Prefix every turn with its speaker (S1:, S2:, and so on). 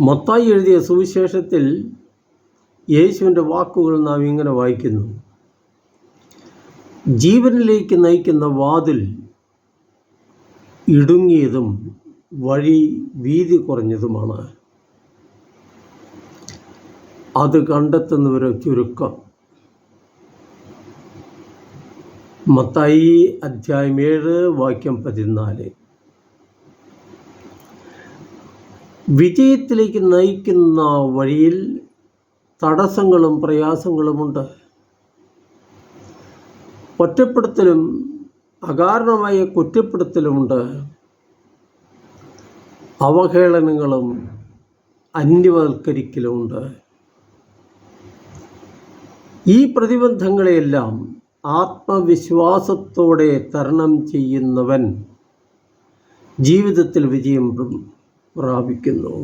S1: മത്തായി എഴുതിയ സുവിശേഷത്തിൽ യേശുവിന്റെ വാക്കുകൾ നാം ഇങ്ങനെ വായിക്കുന്നു. ജീവനിലേക്ക് നയിക്കുന്ന വാതിൽ ഇടുങ്ങിയതും വഴി വീതി കുറഞ്ഞതുമാണ്. അത് കണ്ടെത്തുന്നവരെ ചുരുക്കം. മത്തായി അധ്യായം ഏഴ് വാക്യം പതിനാല്. വിജയത്തിലേക്ക് നയിക്കുന്ന വഴിയിൽ തടസ്സങ്ങളും പ്രയാസങ്ങളുമുണ്ട് ഒറ്റപ്പെടുത്തലും അകാരണമായ കുറ്റപ്പെടുത്തലുമുണ്ട് അവഹേളനങ്ങളും അന്യവൽക്കരിക്കലുമുണ്ട് ഈ പ്രതിബന്ധങ്ങളെയെല്ലാം ആത്മവിശ്വാസത്തോടെ തരണം ചെയ്യുന്നവൻ ജീവിതത്തിൽ വിജയം പ്രാപിക്കുന്നു.